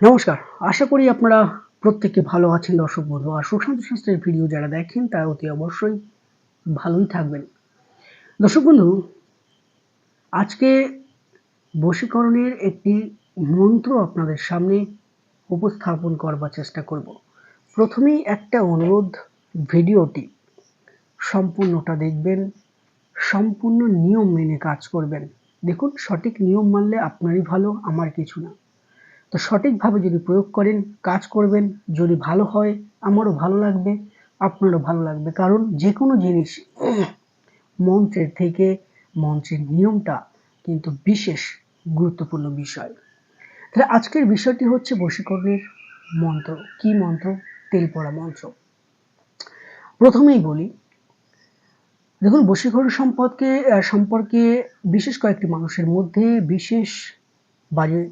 নমস্কার। আশা করি আপনারা প্রত্যেকে ভালো আছেন দর্শক বন্ধু। আর সুশান্ত শাস্ত্রের ভিডিও যারা দেখেন, তারা অতি অবশ্যই ভালোই থাকবেন। দর্শক বন্ধু, আজকে বশীকরণের একটি মন্ত্র আপনাদের সামনে উপস্থাপন করবার চেষ্টা করব। প্রথমেই একটা অনুরোধ, ভিডিওটি সম্পূর্ণটা দেখবেন, সম্পূর্ণ নিয়ম মেনে কাজ করবেন। দেখুন, সঠিক নিয়ম মানলে আপনারই ভালো, আমার কিছু না। তো সঠিকভাবে যদি প্রয়োগ করেন কাজ করবেন যদি ভালো হয় আমারও ভালো লাগবে আপনারও ভালো লাগবে। কারণ যে কোনো জিনিস মন্ত্রের থেকে মন্ত্রের নিয়মটা কিন্তু বিশেষ গুরুত্বপূর্ণ বিষয়। তাহলে আজকের বিষয়টি হচ্ছে বশীকরণের মন্ত্র। কি মন্ত্র? তেল পড়া মন্ত্র। প্রথমেই বলি দেখুন বশীকরণ সম্পর্কে আহ, সম্পর্কে বিশেষ কয়েকটি মানুষের মধ্যে বিশেষ বাজে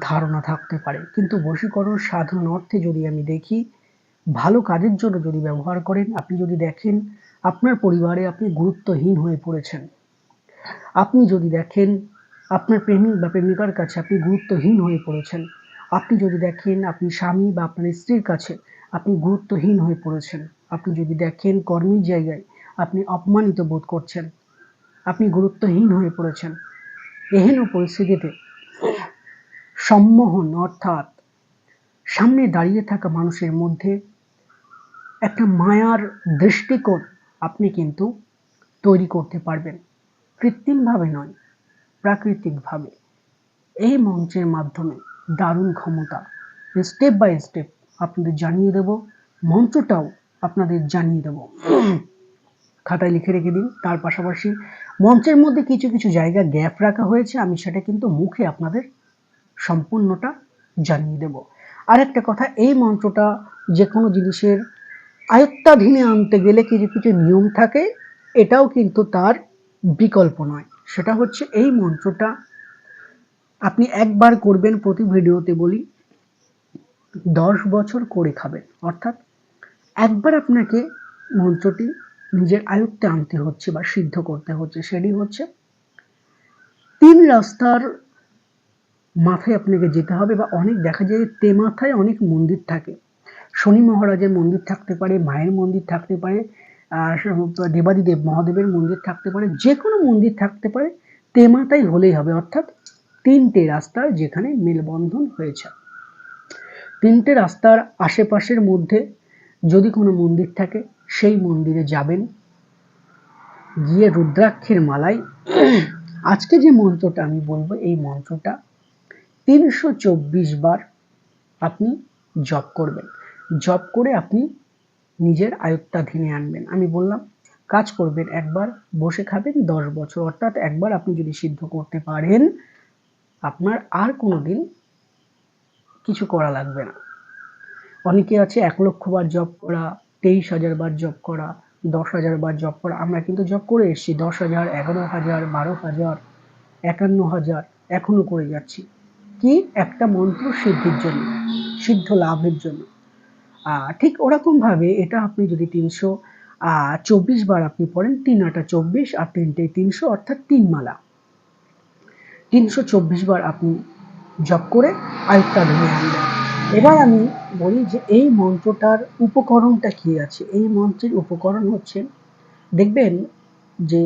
ধারণা থাকতে পারে। কিন্তু বশীকরণ সাধারণ অর্থে যদি আমি দেখি, ভালো কাজের জন্য যদি ব্যবহার করেন, আপনি যদি দেখেন আপনার পরিবারে আপনি গুরুত্বহীন হয়ে পড়েছেন। আপনি যদি দেখেন আপনার প্রেমিক বা প্রেমিকার কাছে আপনি গুরুত্বহীন হয়ে পড়েছেন। আপনি যদি দেখেন আপনি স্বামী বা আপনার স্ত্রীর কাছে আপনি গুরুত্বহীন হয়ে পড়েছেন। আপনি যদি দেখেন কর্মীর জায়গায় আপনি অপমানিত বোধ করছেন। আপনি গুরুত্বহীন হয়ে পড়েছেন। এহেন পরিস্থিতিতে সম্মোহন, অর্থাৎ সামনে দাঁড়িয়ে থাকা মানুষের মধ্যে একটা মায়ার দৃষ্টিকোণ আপনি কিন্তু তৈরি করতে পারবেন। কৃত্রিমভাবে নয়, প্রাকৃতিকভাবে। এই মঞ্চের মাধ্যমে দারুণ ক্ষমতা। স্টেপ বাই স্টেপ আপনাদের জানিয়ে দেব, মঞ্চটাও আপনাদের জানিয়ে দেব। খাতায় লিখে রেখে দিন, তার পাশাপাশি মঞ্চের মধ্যে কিছু কিছু জায়গা গ্যাপ রাখা হয়েছে, আমি সেটা কিন্তু মুখে আপনাদের সম্পূর্ণটা জানিয়ে দেব। আর একটা কথা, এই মন্ত্রটা যে কোনো জিনিসের আয়ত্তাধীনে আনতে গেলে কিছু কিছু নিয়ম থাকে, এটাও কিন্তু তার বিকল্প নয়। সেটা হচ্ছে এই মন্ত্রটা আপনি একবার করবেন প্রতি ভিডিওতে বলি, দশ বছর করে খাবেন। অর্থাৎ একবার আপনাকে মন্ত্রটি নিজের আয়ত্তে আনতে হচ্ছে বা সিদ্ধ করতে হচ্ছে, সেটি হচ্ছে তিন রাস্তার মাথায় আপনাকে যেতে হবে বা অনেক দেখা যায় তে মাথায় অনেক মন্দির থাকে। শনি মহারাজের মন্দির থাকতে পারে, মায়ের মন্দির থাকতে পারে দেবাদিদেব মহাদেবের মন্দির থাকতে পারে যে কোনো মন্দির থাকতে পারে তেমাতাই হলেই হবে। অর্থাৎ তিনটে রাস্তার যেখানে মেলবন্ধন হয়েছে। তিনটে রাস্তার আশেপাশের মধ্যে যদি কোনো মন্দির থাকে, সেই মন্দিরে যাবেন। গিয়ে রুদ্রাক্ষের মালায়, আজকে যে মন্ত্রটা আমি বলব, এই মন্ত্রটা তিনশো চব্বিশ বার আপনি জব করবেন। জব করে আপনি নিজের আয়ত্তাধীনে আনবেন। আমি বললাম, কাজ করবেন, একবার বসে খাবেন দশ বছর। অর্থাৎ একবার আপনি যদি সিদ্ধ করতে পারেন, আপনার আর কোনো দিন কিছু করা লাগবে না। অনেকে আছে, এক লক্ষ বার জপ করা, তেইশ হাজার বার জপ করা, দশ হাজার বার জপ করা। আমরা কিন্তু জব করে এসেছি, দশ হাজার, এগারো হাজার, বারো হাজার, একান্ন হাজার। এখনও করে যাচ্ছি। কি? একটা মন্ত্র সিদ্ধির জন্য, সিদ্ধ লাভের জন্য। ঠিক ওরকমভাবে এটা আপনি যদি তিনশো চব্বিশ বার আপনি পড়েন, তিন আটা চব্বিশ আর তিনটে তিনশো, অর্থাৎ তিন মালা। তিনশো চব্বিশ বার আপনি জপ করে আয়ত্তা ধরে আনবেন এবার আমি বলি যে এই মন্ত্রটার উপকরণটা কি আছে? এই মন্ত্রের উপকরণ হচ্ছে, দেখবেন যে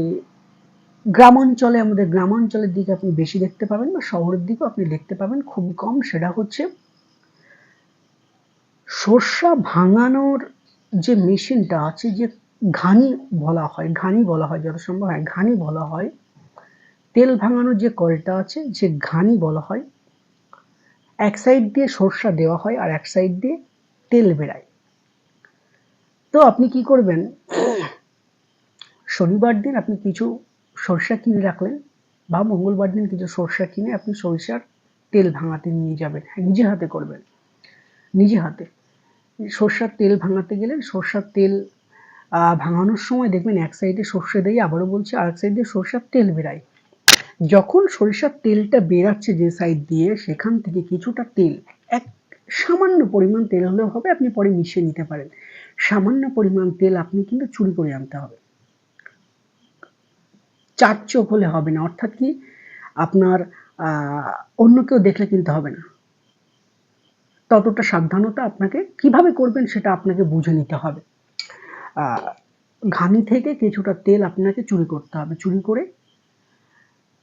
গ্রামাঞ্চলে, আমাদের গ্রামাঞ্চলের দিকে আপনি বেশি দেখতে পাবেন বা শহরের দিকেও আপনি দেখতে পাবেন খুবই কম, সেটা হচ্ছে সর্ষা ভাঙানোর যে মেশিনটা আছে যে ঘানি বলা হয়, ঘানি বলা হয় যত সম্ভব হ্যাঁ ঘানি বলা হয়, তেল ভাঙানোর যে কলটা আছে যে ঘানি বলা হয়, এক সাইড দিয়ে সর্ষা দেওয়া হয় আর এক সাইড দিয়ে তেল বেরায়। তো আপনি কি করবেন? শনিবার দিন আপনি কিছু সরষা কিনে রাখলেন বা মঙ্গলবার দিন কিছু সরষা কিনে আপনি সরিষার তেল ভাঙাতে নিয়ে যাবেন। হ্যাঁ নিজে হাতে করবেন। নিজে হাতে। সর্ষার তেল ভাঙাতে গেলেন সর্ষার তেল ভাঙানোর সময় দেখবেন এক সাইডে সর্ষে দিয়ে, আবারও বলছি আর এক সাইড সর্ষার তেল বেরায়। যখন সরিষার তেলটা বেরাচ্ছে যে সাইড দিয়ে, সেখান থেকে কিছুটা তেল, এক সামান্য পরিমাণ তেল হলেও হবে, আপনি পরে মিশিয়ে নিতে পারেন। সামান্য পরিমাণ তেল আপনি কিন্তু চুরি করে আনতে হবে। চার চোখ হলে হবে না। অর্থাৎ কি? আপনার অন্য কেউ দেখলে কিনতে হবে না। ততটা সাবধানতা আপনাকে কীভাবে করবেন সেটা আপনাকে বুঝে নিতে হবে। ঘানি থেকে কিছুটা তেল আপনাকে চুরি করতে হবে, চুরি করে।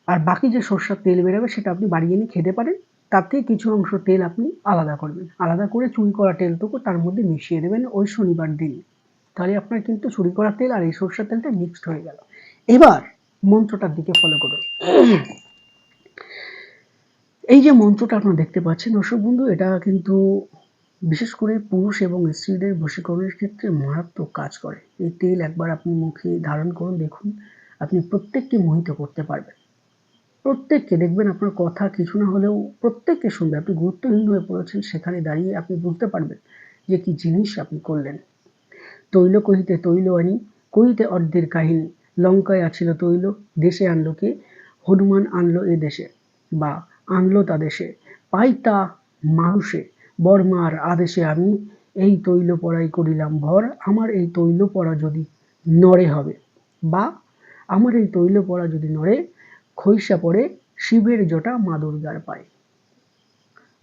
আর বাকি যে সর্ষার তেল বেরোবে সেটা আপনি বাড়িয়ে নিয়ে খেতে পারেন। তার থেকে কিছু অংশ তেল আপনি আলাদা করবেন। আলাদা করে চুরি করা তেলটুকু তার মধ্যে মিশিয়ে দেবেন ওই শনিবার দিন। তাহলে আপনার কিন্তু চুরি করা তেল আর এই সর্ষার তেলটা মিক্সড হয়ে গেল। এবার মন্ত্রটার দিকে ফলো করুন। এই যে মন্ত্রটা আপনারা দেখতে পাচ্ছেন, দর্শক বন্ধু, এটা কিন্তু বিশেষ করে পুরুষ এবং স্ত্রীদের বশীকরণের ক্ষেত্রে মারাত্মক কাজ করে। এই তেল একবার আপনি মুখে ধারণ করুন, দেখুন, আপনি প্রত্যেককে মোহিত করতে পারবেন। প্রত্যেককে দেখবেন আপনার কথা কিছু না হলেও প্রত্যেককে শুনবে। আপনি গুরুত্বহীন হয়ে পড়েছেন, সেখানে দাঁড়িয়ে আপনি বুঝতে পারবেন যে কি জিনিস আপনি করলেন। তৈল কহিতে তৈল আনি কহিতে অর্ধের কাহিনী। লঙ্কায় আছিল তৈল দেশে আনলো কে? হনুমান আনলো এ দেশে বা আনলো তা দেশে। পাই তা মানুষে বর্মার আদেশে আমি এই তৈল পড়াই করিলাম ভর, আমার এই তৈল পড়া যদি নড়ে হবে বা আমার এই তৈল পড়া যদি নড়ে খৈসা পড়ে শিবের জটা মা দুর্গার পায়।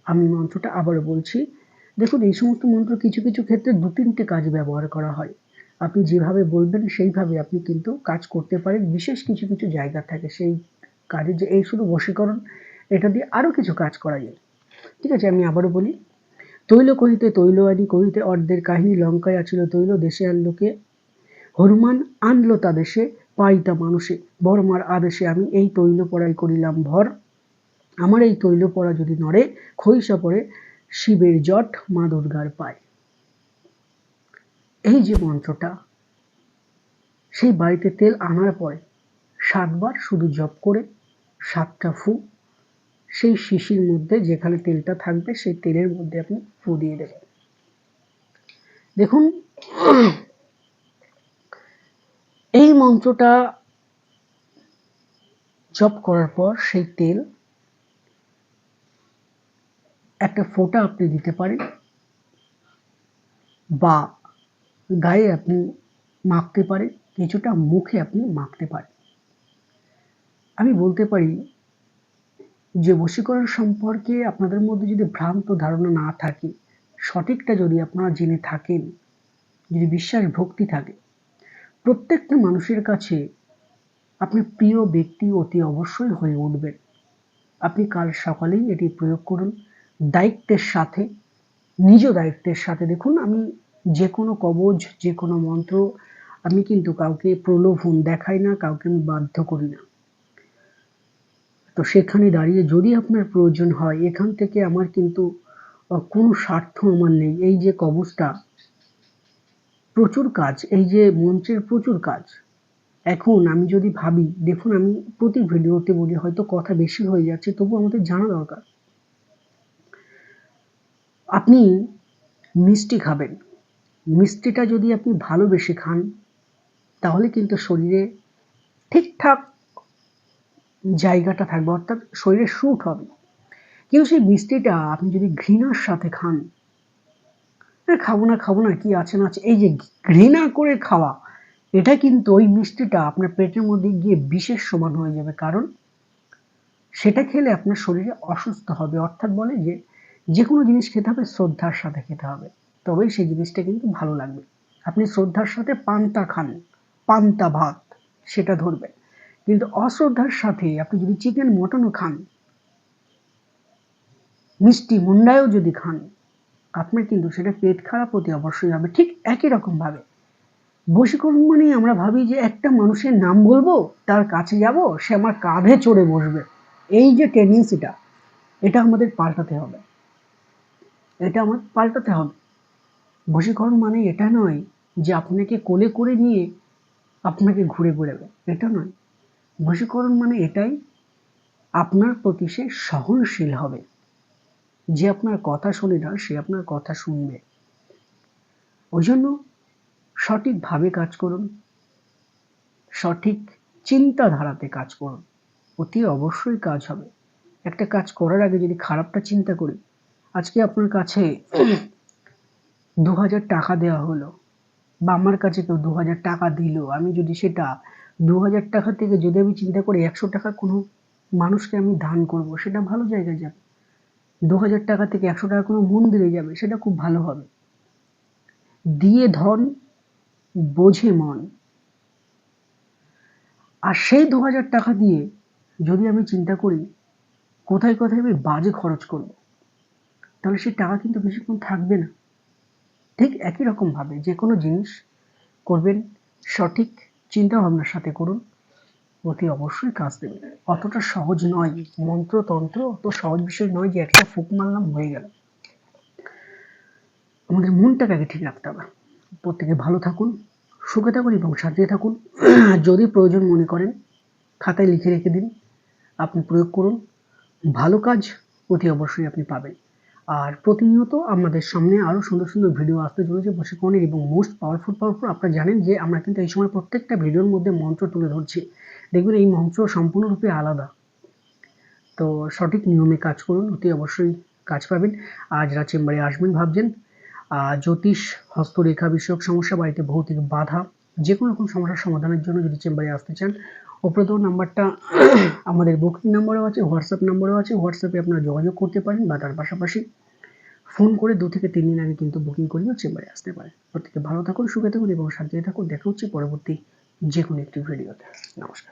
আমি মন্ত্রটা আবার বলছি, দেখুন এই সমস্ত মন্ত্র কিছু কিছু ক্ষেত্রে দু তিনটে কাজ ব্যবহার করা হয়। আপনি যেভাবে বলবেন সেইভাবে আপনি কিন্তু কাজ করতে পারেন। বিশেষ কিছু কিছু জায়গা থাকে সেই কাজে যে, এই শুধু বশীকরণ, এটা দিয়ে আরও কিছু কাজ করা যায়। ঠিক আছে, আমি আবারও বলি, তৈল কহিতে তৈল আনি, কহিতে অর্ধের কাহিনী লঙ্কায় আছিল তৈল, দেশে আনলোকে হনুমান আনলো তা দেশে পাইতা মানুষে। বর্মার আদেশে আমি এই তৈল পড়াই করিলাম ভর। আমার এই তৈল পড়া যদি নড়ে খৈসা পড়ে শিবের জট মা দুর্গার পায়। এই যে মন্ত্রটা, সেই বাড়িতে তেল আনার পরে সাতবার শুধু জপ করে সাতটা ফু, সেই শিশির মধ্যে যেখানে তেলটা থাকবে সেই তেলের মধ্যে আপনি ফু দিয়ে দেবেন। দেখুন, এই মন্ত্রটা জপ করার পর সেই তেল একটা ফোঁটা আপনি দিতে পারেন বা গায়ে আপনি মাখতে পারেন কিছুটা মুখে আপনি মাখতে পারেন আমি বলতে পারি যে বশীকরণ সম্পর্কে আপনাদের মধ্যে যদি ভ্রান্ত ধারণা না থাকে, সঠিকটা যদি আপনারা জেনে থাকেন, যদি বিশ্বাস ভক্তি থাকে, প্রত্যেকটা মানুষের কাছে আপনি প্রিয় ব্যক্তি অতি অবশ্যই হয়ে উঠবেন। আপনি কাল সকালেই এটি প্রয়োগ করুন। দায়িত্বের সাথে, নিজ দায়িত্বের সাথে। দেখুন, আমি যে কোনো কবজ যে কোনো মন্ত্র আমি কিন্তু কাউকে প্রলোভন দেখাই না, কাউকে আমি বাধ্য করি না। তো সেখানে দাঁড়িয়ে যদি আপনার প্রয়োজন হয়, এখান থেকে আমার কিন্তু কোনো স্বার্থ আমার নেই। এই যে কবচটা প্রচুর কাজ, এই যে মঞ্চের প্রচুর কাজ। এখন আমি যদি ভাবি, দেখুন আমি প্রতি ভিডিওতে বলি, হয়তো কথা বেশি হয়ে যাচ্ছে, তবু আমাদের জানা দরকার। আপনি মিষ্টি খাবেন। মিষ্টিটা যদি আপনি ভালোবেসে খান, তাহলে কিন্তু শরীরে ঠিকঠাক জায়গাটা থাকবে, অর্থাৎ শরীরে স্যুট হবে। কিন্তু সেই মিষ্টিটা আপনি যদি ঘৃণার সাথে খান খাব না খাব না, কি আছে না আছে, এই যে ঘৃণা করে খাওয়া, এটা কিন্তু ওই মিষ্টিটা আপনার পেটের মধ্যে গিয়ে বিশেষ সমান হয়ে যাবে, কারণ সেটা খেলে আপনার শরীরে অসুস্থ হবে। অর্থাৎ বলে যে যে কোনো জিনিস খেতে হবে, শ্রদ্ধার সাথে খেতে হবে। তবেই সেই জিনিসটা কিন্তু ভালো লাগবে। আপনি শ্রদ্ধার সাথে পান্তা খান, পান্তা ভাত, সেটা ধরবে কিন্তু অশ্রদ্ধার সাথে আপনি যদি চিকেন, মটনও খান, মিষ্টি মুন্ডায়ও যদি খান, আপনার কিন্তু সেটা পেট খারাপ হতে অবশ্যই হবে। ঠিক একই রকমভাবে। বশীকরণ মানে আমরা ভাবি যে একটা মানুষের নাম বলব, তার কাছে যাব, সে আমার কাঁধে চড়ে বসবে। এই যে টেন্ডেন্সিটা এটা আমাদের পাল্টাতে হবে। এটা আমার পাল্টাতে হবে। বশীকরণ মানে এটা নয় যে আপনাকে কোলে করে নিয়ে আপনাকে ঘুরে বেড়াবে। এটা নয়। বশীকরণ মানে এটাই, আপনার প্রতি সে সহনশীল হবে। যে আপনার কথা শোনে না, সে আপনার কথা শুনবে। ওই জন্য সঠিকভাবে কাজ করুন। সঠিক চিন্তাধারাতে কাজ করুন। অতি অবশ্যই কাজ হবে। একটা কাজ করার আগে যদি খারাপটা চিন্তা করি, আজকে আপনার কাছে দু হাজার টাকা দেওয়া হলো। বা আমার কাছে কেউ দু হাজার টাকা দিল। আমি যদি সেটা দু হাজার টাকা থেকে যদি আমি চিন্তা করি একশো টাকা কোনো মানুষকে আমি দান করব, সেটা ভালো জায়গায় যাবে। দু হাজার টাকা থেকে একশো টাকা কোনো মন্দিরে যাবে, সেটা খুব ভালো হবে। দিয়ে ধন, বোঝে মন। আর সেই দু হাজার টাকা দিয়ে যদি আমি চিন্তা করি কোথায় কোথায় আমি বাজে খরচ করব, তাহলে সেই টাকা কিন্তু বেশিক্ষণ থাকবে না। ঠিক একই রকমভাবে যে কোনো জিনিস করবেন, সঠিক চিন্তা ভাবনার সাথে করুন, অতি অবশ্যই কাজ দেবে। অতটা সহজ নয়, মন্ত্রতন্ত্র অত সহজ বিষয় নয় যে একটা ফুক মারলাম হয়ে গেল। আমাদের মনটাকে আগে ঠিক রাখতে হবে। প্রত্যেকে ভালো থাকুন, সুখে থাকুন এবং শান্তিতে থাকুন। যদি প্রয়োজন মনে করেন, খাতায় লিখে রেখে দিন। আপনি প্রয়োগ করুন। ভালো কাজ অতি অবশ্যই আপনি পাবেন। আর প্রতিনিয়ত আমাদের সামনে আরও সুন্দর সুন্দর ভিডিও আসতে চলেছে বশীকরণের এবং মোস্ট পাওয়ারফুল পাওয়ারফুল আপনারা জানেন যে আমরা কিন্তু এই সময় প্রত্যেকটা ভিডিওর মধ্যে মন্ত্র তুলে ধরছি। দেখবেন এই মন্ত্র সম্পূর্ণরূপে আলাদা। তো সঠিক নিয়মে কাজ করুন, অতি অবশ্যই কাজ পাবেন। আর যারা চেম্বারে আসবেন ভাবছেন জ্যোতিষ, হস্তরেখা বিষয়ক সমস্যা, বাড়িতে ভৌতিক বাধা যে কোনো রকম সমস্যার সমাধানের জন্য যদি চেম্বারে আসতে চান ওপরে তো নাম্বারটা, আমাদের বুকিং নাম্বারও আছে হোয়াটসঅ্যাপ নাম্বারও আছে হোয়াটসঅ্যাপে আপনারা যোগাযোগ করতে পারেন বা তার পাশাপাশি ফোন করে দু থেকে তিন দিন আগে কিন্তু বুকিং করেও চেম্বারে আসতে পারেন। প্রত্যেকে ভালো থাকুন, সুখে থাকুন এবং শান্তিতে থাকুন। দেখা হচ্ছে পরবর্তী যে কোনো একটি ভিডিওতে নমস্কার।